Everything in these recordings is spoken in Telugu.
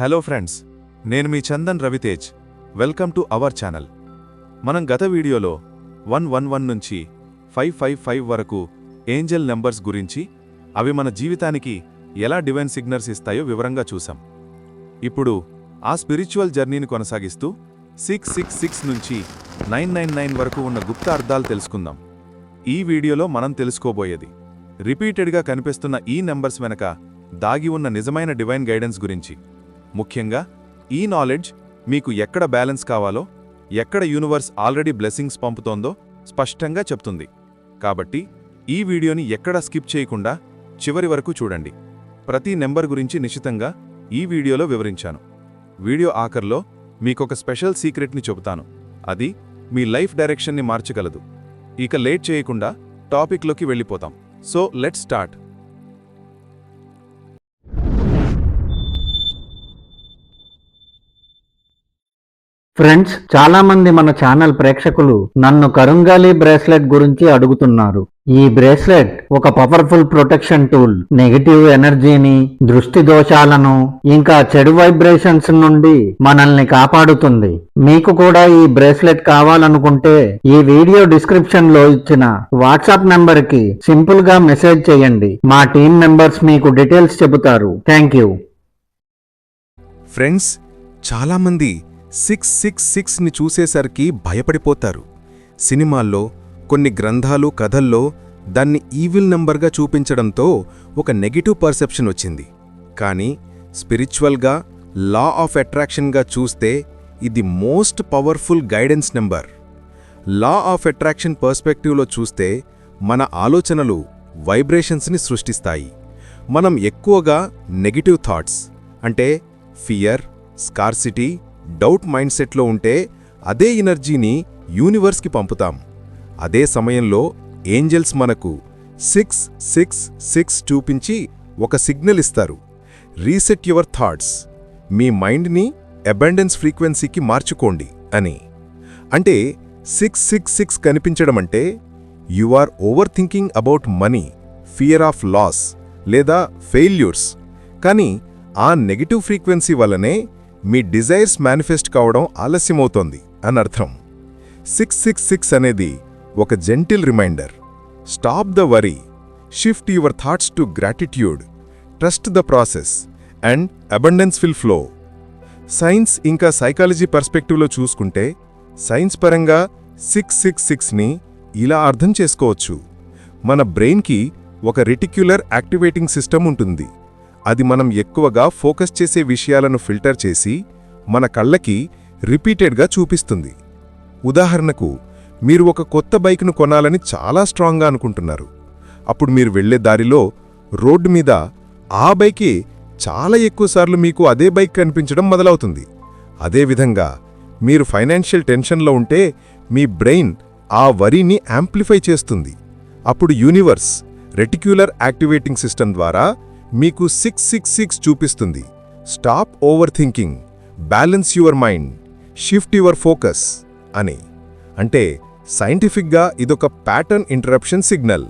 హలో ఫ్రెండ్స్ నేను మీ Chandan Ravitej. Welcome to our channel. మనం గత వీడియోలో వన్ వన్ వన్ నుంచి ఫైవ్ ఫైవ్ ఫైవ్ వరకు ఏంజల్ నెంబర్స్ గురించి అవి మన జీవితానికి ఎలా డివైన్ సిగ్నల్స్ ఇస్తాయో వివరంగా చూసాం ఇప్పుడు ఆ స్పిరిచువల్ జర్నీని కొనసాగిస్తూ సిక్స్ సిక్స్ సిక్స్ నుంచి నైన్ నైన్ నైన్ వరకు ఉన్న గుప్త అర్థాలు తెలుసుకుందాం. ఈ వీడియోలో మనం తెలుసుకోబోయేది రిపీటెడ్గా కనిపిస్తున్న ఈ నెంబర్స్ వెనక దాగి ఉన్న నిజమైన డివైన్ గైడెన్స్ గురించి. ముఖ్యంగా ఈ నాలెడ్జ్ మీకు ఎక్కడ బ్యాలెన్స్ కావాలో ఎక్కడ యూనివర్స్ ఆల్రెడీ బ్లెస్సింగ్స్ పంపుతోందో స్పష్టంగా చెప్తుంది. కాబట్టి ఈ వీడియోని ఎక్కడా స్కిప్ చేయకుండా చివరి వరకు చూడండి. ప్రతి నెంబర్ గురించి నిశితంగా ఈ వీడియోలో వివరించాను. వీడియో ఆఖర్లో మీకొక స్పెషల్ సీక్రెట్ని చెబుతాను. అది మీ లైఫ్ డైరెక్షన్ని మార్చగలదు. ఇక లేట్ చేయకుండా టాపిక్లోకి వెళ్ళిపోతాం. సో లెట్ స్టార్ట్ ఫ్రెండ్స్ చాలా మంది మన ఛానల్ ప్రేక్షకులు నన్ను కరుంగాలి బ్రేస్లెట్ గురించి అడుగుతున్నారు. ఈ బ్రేస్లెట్ ఒక పవర్ఫుల్ ప్రొటెక్షన్ టూల్. నెగిటివ్ ఎనర్జీని దృష్టి దోషాలను ఇంకా చెడు వైబ్రేషన్స్ నుండి మనల్ని కాపాడుతుంది. మీకు కూడా ఈ బ్రేస్లెట్ కావాలనుకుంటే ఈ వీడియో డిస్క్రిప్షన్లో ఇచ్చిన వాట్సాప్ నంబర్కి సింపుల్గా మెసేజ్ చేయండి. మా టీం మెంబర్స్ మీకు డీటెయిల్స్ చెబుతారు. థ్యాంక్ యూ ఫ్రెండ్స్ చాలామంది సిక్స్ సిక్స్ సిక్స్ని చూసేసరికి భయపడిపోతారు. సినిమాల్లో కొన్ని గ్రంథాలు కథల్లో దాన్ని ఈవిల్ నంబర్గా చూపించడంతో ఒక నెగిటివ్ పర్సెప్షన్ వచ్చింది. కానీ స్పిరిచువల్గా లా ఆఫ్ అట్రాక్షన్గా చూస్తే ఇది most powerful guidance number. Law of attraction పర్స్పెక్టివ్లో చూస్తే మన ఆలోచనలు వైబ్రేషన్స్ని సృష్టిస్తాయి. మనం ఎక్కువగా నెగిటివ్ థాట్స్ అంటే ఫియర్ స్కార్సిటీ డౌట్ మైండ్ సెట్లో ఉంటే అదే ఎనర్జీని యూనివర్స్కి పంపుతాం. అదే సమయంలో ఏంజల్స్ మనకు సిక్స్ సిక్స్ సిక్స్ చూపించి ఒక సిగ్నల్ ఇస్తారు. Reset your thoughts. మీ మైండ్ని అబండెన్స్ ఫ్రీక్వెన్సీకి మార్చుకోండి అని. అంటే సిక్స్ సిక్స్ సిక్స్ కనిపించడం అంటే you are overthinking about money fear of loss లేదా ఫెయిల్యూర్స్. కానీ ఆ నెగిటివ్ ఫ్రీక్వెన్సీ వల్లనే మీ డిజైర్స్ మేనిఫెస్ట్ కావడం ఆలస్యమవుతోంది అనర్థం. సిక్స్ సిక్స్ సిక్స్ అనేది ఒక gentle reminder. Stop the worry shift your thoughts to gratitude trust the process and abundance will flow. Science ఇంకా సైకాలజీ పర్స్పెక్టివ్లో చూసుకుంటే సైన్స్ పరంగా సిక్స్ సిక్స్ సిక్స్ని ఇలా అర్థం చేసుకోవచ్చు. మన బ్రెయిన్కి ఒక రెటిక్యులర్ యాక్టివేటింగ్ సిస్టమ్ ఉంటుంది. అది మనం ఎక్కువగా ఫోకస్ చేసే విషయాలను ఫిల్టర్ చేసి మన కళ్ళకి రిపీటెడ్గా చూపిస్తుంది. ఉదాహరణకు మీరు ఒక కొత్త బైక్ను కొనాలని చాలా స్ట్రాంగ్గా అనుకుంటున్నారు. అప్పుడు మీరు వెళ్ళే దారిలో రోడ్డు మీద ఆ బైకే చాలా ఎక్కువసార్లు మీకు అదే బైక్ కనిపించడం మొదలవుతుంది. అదేవిధంగా మీరు ఫైనాన్షియల్ టెన్షన్లో ఉంటే మీ బ్రెయిన్ ఆ వరీని యాంప్లిఫై చేస్తుంది. అప్పుడు యూనివర్స్ రెటిక్యులర్ యాక్టివేటింగ్ సిస్టమ్ ద్వారా మీకు సిక్స్ సిక్స్ సిక్స్ చూపిస్తుంది. Stop over thinking balance your mind shift your focus అని. అంటే సైంటిఫిక్గా ఇదొక ప్యాటర్న్ ఇంటరప్షన్ సిగ్నల్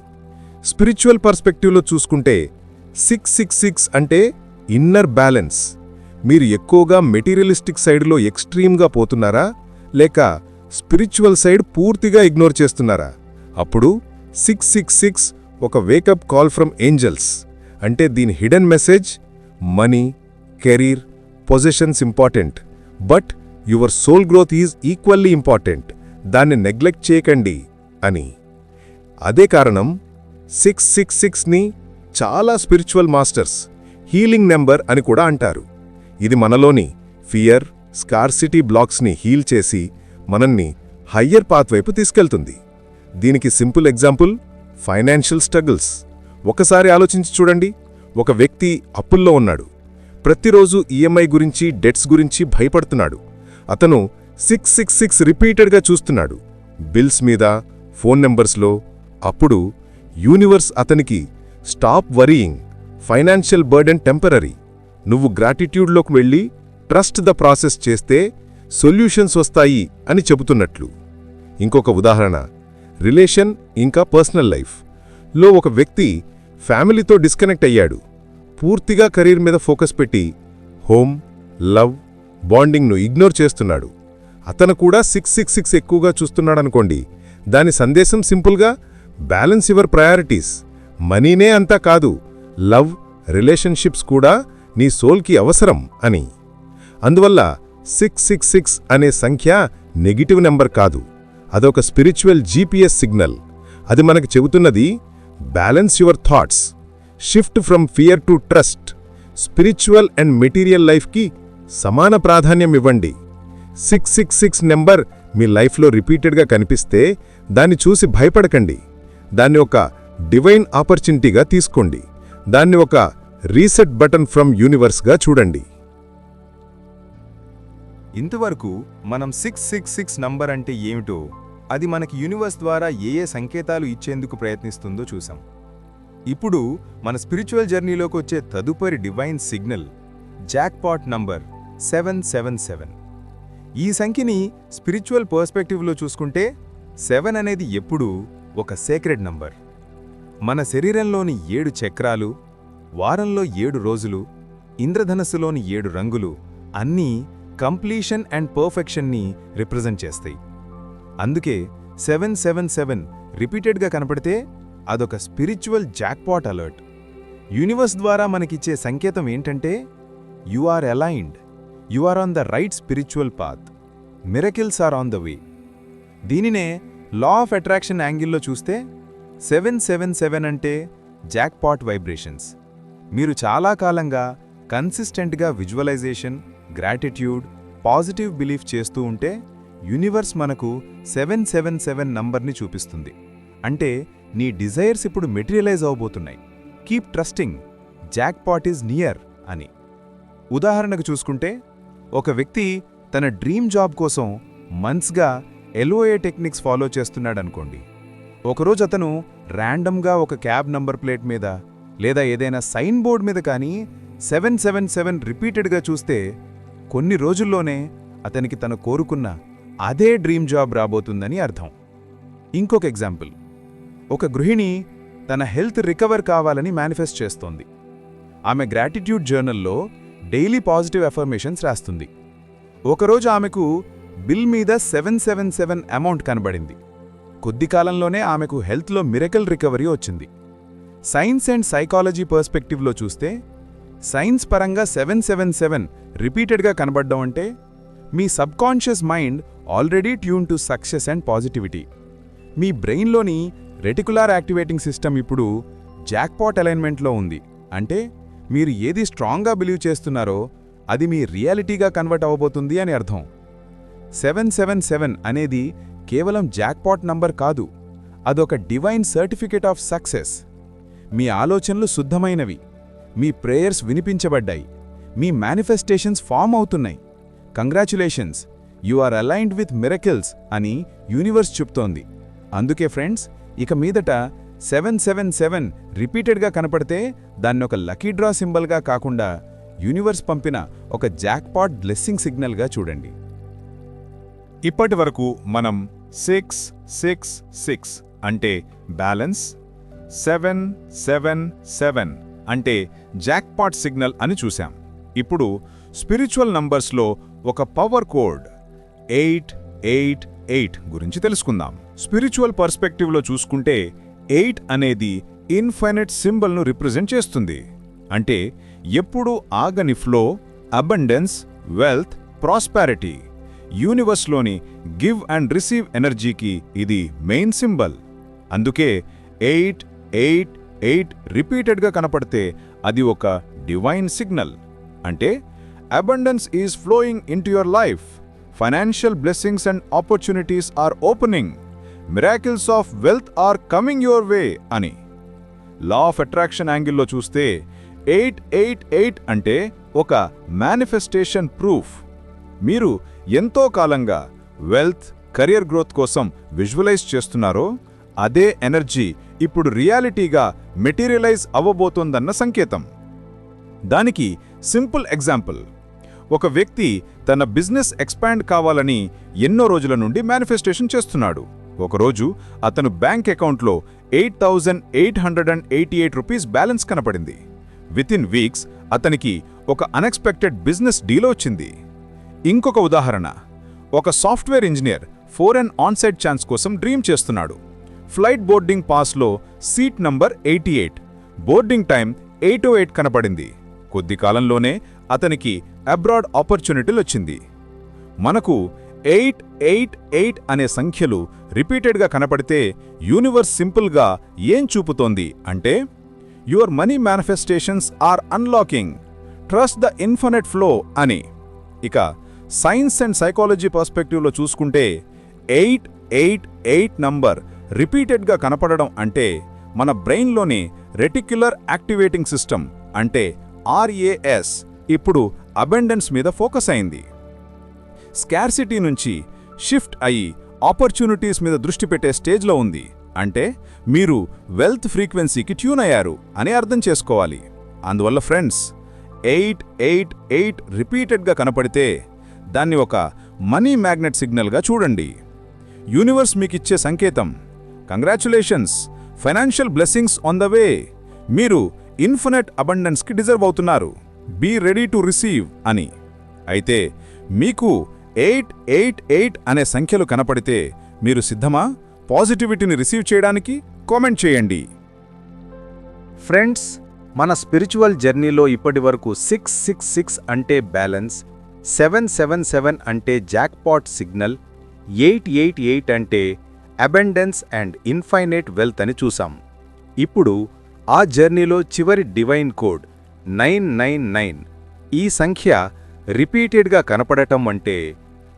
స్పిరిచువల్ పర్స్పెక్టివ్లో చూసుకుంటే సిక్స్ సిక్స్ సిక్స్ అంటే ఇన్నర్ బ్యాలెన్స్ మీరు ఎక్కువగా మెటీరియలిస్టిక్ సైడ్లో ఎక్స్ట్రీమ్గా పోతున్నారా? లేక స్పిరిచువల్ సైడ్ పూర్తిగా ఇగ్నోర్ చేస్తున్నారా? అప్పుడు సిక్స్ సిక్స్ సిక్స్ ఒక wake up call from angels అంటే దీని hidden message money career positions important but your soul growth is equally important దాన్ని నెగ్లెక్ట్ చేయకండి అని. అదే కారణం సిక్స్ సిక్స్ సిక్స్ని చాలా స్పిరిచువల్ మాస్టర్స్ హీలింగ్ నెంబర్ అని కూడా అంటారు. ఇది మనలోని ఫియర్ స్కార్సిటీ బ్లాక్స్ని హీల్ చేసి మనల్ని హయ్యర్ పాత్ వైపు తీసుకెళ్తుంది. దీనికి సింపుల్ ఎగ్జాంపుల్ ఫైనాన్షియల్ స్ట్రగుల్స్ ఒకసారి ఆలోచించి చూడండి. ఒక వ్యక్తి అప్పుల్లో ఉన్నాడు. ప్రతిరోజు ఈఎంఐ గురించి డెట్స్ గురించి భయపడుతున్నాడు. అతను సిక్స్ సిక్స్ సిక్స్ రిపీటెడ్గా చూస్తున్నాడు. బిల్స్ మీద ఫోన్ నెంబర్స్లో. అప్పుడు యూనివర్స్ అతనికి stop worrying. Financial burden temporary. నువ్వు గ్రాటిట్యూడ్లోకి వెళ్ళి ట్రస్ట్ ద ప్రాసెస్ చేస్తే సొల్యూషన్స్ వస్తాయి అని చెబుతున్నట్లు. ఇంకొక ఉదాహరణ. రిలేషన్ ఇంకా పర్సనల్ లైఫ్. లో ఒక వ్యక్తి ఫ్యామిలీతో డిస్కనెక్ట్ అయ్యాడు. పూర్తిగా కెరీర్ మీద ఫోకస్ పెట్టి హోమ్ లవ్ బాండింగ్ను ఇగ్నోర్ చేస్తున్నాడు. అతను కూడా సిక్స్ సిక్స్ సిక్స్ ఎక్కువగా చూస్తున్నాడనుకోండి దాని సందేశం సింపుల్గా బ్యాలెన్స్ యువర్ ప్రయారిటీస్. మనీనే అంతా కాదు లవ్ రిలేషన్షిప్స్ కూడా నీ సోల్కి అవసరం అని. అందువల్ల సిక్స్ సిక్స్ సిక్స్ అనే సంఖ్య నెగిటివ్ నెంబర్ కాదు. అదొక స్పిరిచువల్ జీపీఎస్ సిగ్నల్. అది మనకు చెబుతున్నది balance your thoughts shift from fear to trust spiritual and material లైఫ్కి సమాన ప్రాధాన్యం ఇవ్వండి. సిక్స్ సిక్స్ సిక్స్ నెంబర్ మీ లైఫ్లో రిపీటెడ్గా కనిపిస్తే దాన్ని చూసి భయపడకండి. దాన్ని ఒక డివైన్ ఆపర్చునిటీగా తీసుకోండి. దాన్ని ఒక రీసెట్ బటన్ ఫ్రమ్ యూనివర్స్గా చూడండి. ఇంతవరకు మనం సిక్స్ సిక్స్ సిక్స్ నంబర్ అంటే ఏమిటో అది మనకి యూనివర్స్ ద్వారా ఏ ఏ సంకేతాలు ఇచ్చేందుకు ప్రయత్నిస్తుందో చూసాం ఇప్పుడు మన స్పిరిచువల్ జర్నీలోకి వచ్చే తదుపరి divine signal jackpot number seven seven seven ఈ సంఖ్యని స్పిరిచువల్ పర్స్పెక్టివ్లో చూసుకుంటే సెవెన్ అనేది ఎప్పుడూ ఒక సేక్రెడ్ నంబర్ మన శరీరంలోని ఏడు చక్రాలు వారంలో ఏడు రోజులు ఇంద్రధనస్సులోని ఏడు రంగులు అన్నీ కంప్లీషన్ అండ్ పర్ఫెక్షన్ని రిప్రజెంట్ చేస్తాయి. అందుకే సెవెన్ సెవెన్ సెవెన్ రిపీటెడ్గా కనపడితే అదొక స్పిరిచువల్ జాక్పాట్ అలర్ట్. యూనివర్స్ ద్వారా మనకిచ్చే సంకేతం ఏంటంటే you are aligned you are on the right spiritual path miracles are on the way దీనినే లా ఆఫ్ అట్రాక్షన్ యాంగిల్లో చూస్తే సెవెన్ సెవెన్ సెవెన్ అంటే జాక్పాట్ వైబ్రేషన్స్. మీరు చాలా కాలంగా కన్సిస్టెంట్గా విజువలైజేషన్ గ్రాటిట్యూడ్ పాజిటివ్ బిలీఫ్ చేస్తూ ఉంటే యూనివర్స్ మనకు సెవెన్ సెవెన్ సెవెన్ నంబర్ని చూపిస్తుంది. అంటే నీ డిజైర్స్ ఇప్పుడు materialise అవబోతున్నాయి. Keep trusting. Jackpot is near అని. ఉదాహరణకు చూసుకుంటే ఒక వ్యక్తి తన డ్రీమ్ జాబ్ కోసం మంత్స్గా L O A techniques follow చేస్తున్నాడనుకోండి. ఒకరోజు అతను ర్యాండమ్గా ఒక క్యాబ్ నంబర్ ప్లేట్ మీద లేదా ఏదైనా సైన్ బోర్డ్ మీద కానీ సెవెన్ సెవెన్ సెవెన్ రిపీటెడ్గా చూస్తే కొన్ని రోజుల్లోనే అతనికి తను కోరుకున్న అదే డ్రీమ్ జాబ్ రాబోతుందని అర్థం. ఇంకొక ఎగ్జాంపుల్. ఒక గృహిణి తన హెల్త్ రికవర్ కావాలని మేనిఫెస్ట్ చేస్తోంది. ఆమె గ్రాటిట్యూడ్ జర్నల్లో డైలీ పాజిటివ్ ఎఫర్మేషన్స్ రాస్తుంది. ఒకరోజు ఆమెకు బిల్ మీద సెవెన్ సెవెన్ సెవెన్ అమౌంట్ కనబడింది. కొద్ది కాలంలోనే ఆమెకు హెల్త్లో మిరకల్ రికవరీ వచ్చింది. సైన్స్ అండ్ సైకాలజీ పర్స్పెక్టివ్లో చూస్తే సైన్స్ పరంగా సెవెన్ సెవెన్ సెవెన్ రిపీటెడ్గా కనబడ్డం అంటే మీ subconscious mind already tune to success and positivity. మీ బ్రెయిన్లోని రెటికులార్ యాక్టివేటింగ్ సిస్టమ్ ఇప్పుడు జాక్పాట్ అలైన్మెంట్లో ఉంది. అంటే మీరు ఏది స్ట్రాంగ్గా బిలీవ్ చేస్తున్నారో అది మీ రియాలిటీగా కన్వర్ట్ అవ్వబోతుంది అని అర్థం. సెవెన్ సెవెన్ సెవెన్ అనేది కేవలం జాక్పాట్ నంబర్ కాదు. అదొక డివైన్ సర్టిఫికేట్ ఆఫ్ సక్సెస్. మీ ఆలోచనలు శుద్ధమైనవి. మీ ప్రేయర్స్ వినిపించబడ్డాయి. మీ మేనిఫెస్టేషన్స్ ఫామ్ అవుతున్నాయి. Congratulations you are aligned with miracles అని యూనివర్స్ చెప్తోంది. అందుకే ఫ్రెండ్స్ ఇక మీదట సెవెన్ సెవెన్ సెవెన్ రిపీటెడ్గా కనపడితే దాన్ని ఒక లకీ డ్రా సింబల్గా కాకుండా యూనివర్స్ పంపిన ఒక జాక్పాట్ బ్లెస్సింగ్ సిగ్నల్గా చూడండి. ఇప్పటి వరకు మనం సిక్స్ సిక్స్ సిక్స్ అంటే బ్యాలెన్స్ సెవెన్ సెవెన్ సెవెన్ అంటే జాక్పాట్ సిగ్నల్ అని చూశాం. ఇప్పుడు స్పిరిచువల్ నంబర్స్లో ఒక power code. Eight eight eight గురించి తెలుసుకుందాం. స్పిరిచువల్ పర్స్పెక్టివ్లో చూసుకుంటే ఎయిట్ అనేది ఇన్ఫైనైట్ సింబల్ను రిప్రజెంట్ చేస్తుంది. అంటే ఎప్పుడూ ఆగని ఫ్లో అబండెన్స్ వెల్త్ ప్రాస్పారిటీ. యూనివర్స్లోని గివ్ అండ్ రిసీవ్ ఎనర్జీకి ఇది మెయిన్ సింబల్. అందుకే ఎయిట్ ఎయిట్ ఎయిట్ రిపీటెడ్గా కనపడితే అది ఒక డివైన్ సిగ్నల్. అంటే abundance is flowing into your life. Financial blessings and opportunities are opening miracles of wealth are coming your way అని లా ఆఫ్ అట్రాక్షన్ యాంగిల్లో చూస్తే ఎయిట్ ఎయిట్ ఎయిట్ అంటే ఒక మేనిఫెస్టేషన్ ప్రూఫ్ మీరు ఎంతో కాలంగా వెల్త్ కెరియర్ గ్రోత్ కోసం విజువలైజ్ చేస్తున్నారో అదే ఎనర్జీ ఇప్పుడు రియాలిటీగా మెటీరియలైజ్ అవ్వబోతోందన్న సంకేతం. దానికి సింపుల్ ఎగ్జాంపుల్ ఒక వ్యక్తి తన బిజినెస్ ఎక్స్పాండ్ కావాలని ఎన్నో రోజుల నుండి మేనిఫెస్టేషన్ చేస్తున్నాడు. ఒకరోజు అతను బ్యాంక్ అకౌంట్లో eight thousand eight hundred and eighty eight rupees balance కనపడింది. వితిన్ వీక్స్ అతనికి ఒక అన్ఎక్స్పెక్టెడ్ బిజినెస్ డీల్ వచ్చింది. ఇంకొక ఉదాహరణ ఒక software engineer for and onsite chance కోసం డ్రీమ్ చేస్తున్నాడు. Flight boarding పాస్లో seat number eighty eight boarding time eight o eight కనపడింది. కొద్ది కాలంలోనే అతనికి అబ్రాడ్ ఆపర్చునిటీలు వచ్చింది మనకు ఎయిట్ ఎయిట్ ఎయిట్ అనే సంఖ్యలు రిపీటెడ్గా కనపడితే యూనివర్స్ సింపుల్గా ఏం చూపుతోంది అంటే your money manifestations are unlocking. Trust the infinite flow అని. ఇక సైన్స్ అండ్ సైకాలజీ పర్స్పెక్టివ్లో చూసుకుంటే ఎయిట్ ఎయిట్ ఎయిట్ నంబర్ రిపీటెడ్గా కనపడడం అంటే మన బ్రెయిన్లోని రెటిక్యులర్ యాక్టివేటింగ్ సిస్టమ్ అంటే ఆర్ఏఎస్ ఇప్పుడు అబెండెన్స్ మీద ఫోకస్ అయింది. స్కార్సిటీ నుంచి షిఫ్ట్ అయి ఆపర్చునిటీస్ మీద దృష్టి పెట్టే స్టేజ్లో ఉంది. అంటే మీరు వెల్త్ ఫ్రీక్వెన్సీకి ట్యూన్ అయ్యారు అని అర్థం చేసుకోవాలి. అందువల్ల ఫ్రెండ్స్ ఎయిట్ ఎయిట్ ఎయిట్ రిపీటెడ్గా కనపడితే దాన్ని ఒక మనీ మ్యాగ్నెట్ సిగ్నల్గా చూడండి. యూనివర్స్ మీకిచ్చే సంకేతం congratulations financial blessings on the way. మీరు ఇన్ఫినెట్ అబండెన్స్కి డిజర్వ్ అవుతున్నారు. బీ రెడీ టు రిసీవ్ అని. అయితే మీకు ఎయిట్ ఎయిట్ ఎయిట్ అనే సంఖ్యలు కనపడితే మీరు సిద్ధమా? పాజిటివిటీని రిసీవ్ చేయడానికి కామెంట్ చేయండి. ఫ్రెండ్స్ మన స్పిరిచువల్ జర్నీలో ఇప్పటివరకు సిక్స్ సిక్స్ సిక్స్ అంటే బ్యాలెన్స్ సెవెన్ సెవెన్ సెవెన్ అంటే jackpot signal eight eight eight అంటే అబెండెన్స్ అండ్ ఇన్ఫైనైట్ వెల్త్ అని చూసాం ఇప్పుడు ఆ జర్నీలో చివరి divine code nine nine nine. ఈ సంఖ్య రిపీటెడ్గా కనపడటం అంటే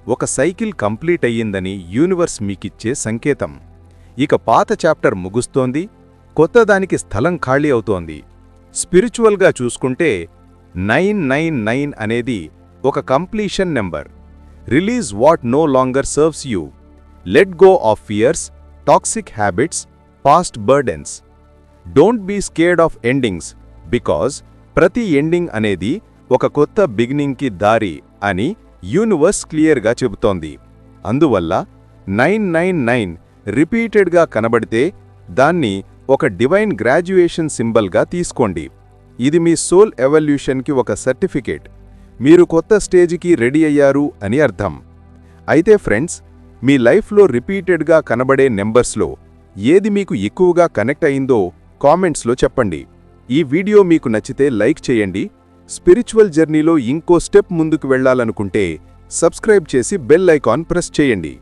ఒక సైకిల్ కంప్లీట్ అయ్యిందని యూనివర్స్ మీకిచ్చే సంకేతం. ఇక పాత చాప్టర్ ముగుస్తోంది కొత్తదానికి స్థలం ఖాళీ అవుతోంది. స్పిరిచువల్గా చూసుకుంటే నైన్ నైన్ నైన్ అనేది ఒక completion number. Release what no longer serves you. Let go of fears toxic habits past burdens. Don't be scared of endings because ప్రతి ఎండింగ్ అనేది ఒక కొత్త బిగినింగ్కి దారి అని యూనివర్స్ క్లియర్గా చెబుతోంది. అందువల్ల నైన్ నైన్ నైన్ రిపీటెడ్గా కనబడితే దాన్ని ఒక డివైన్ గ్రాడ్యుయేషన్ సింబల్గా తీసుకోండి. ఇది మీ సోల్ ఎవల్యూషన్కి ఒక సర్టిఫికేట్. మీరు కొత్త స్టేజికి రెడీ అయ్యారు అని అర్థం. అయితే ఫ్రెండ్స్ మీ లైఫ్లో రిపీటెడ్గా కనబడే నెంబర్స్లో ఏది మీకు ఎక్కువగా కనెక్ట్ అయిందో కామెంట్స్లో చెప్పండి. ఈ వీడియో మీకు నచ్చితే లైక్ చేయండి. స్పిరిచువల్ జర్నీలో ఇంకో స్టెప్ ముందుకు వెళ్ళాలనుకుంటే సబ్స్క్రైబ్ చేసి బెల్ ఐకాన్ ప్రెస్ చేయండి.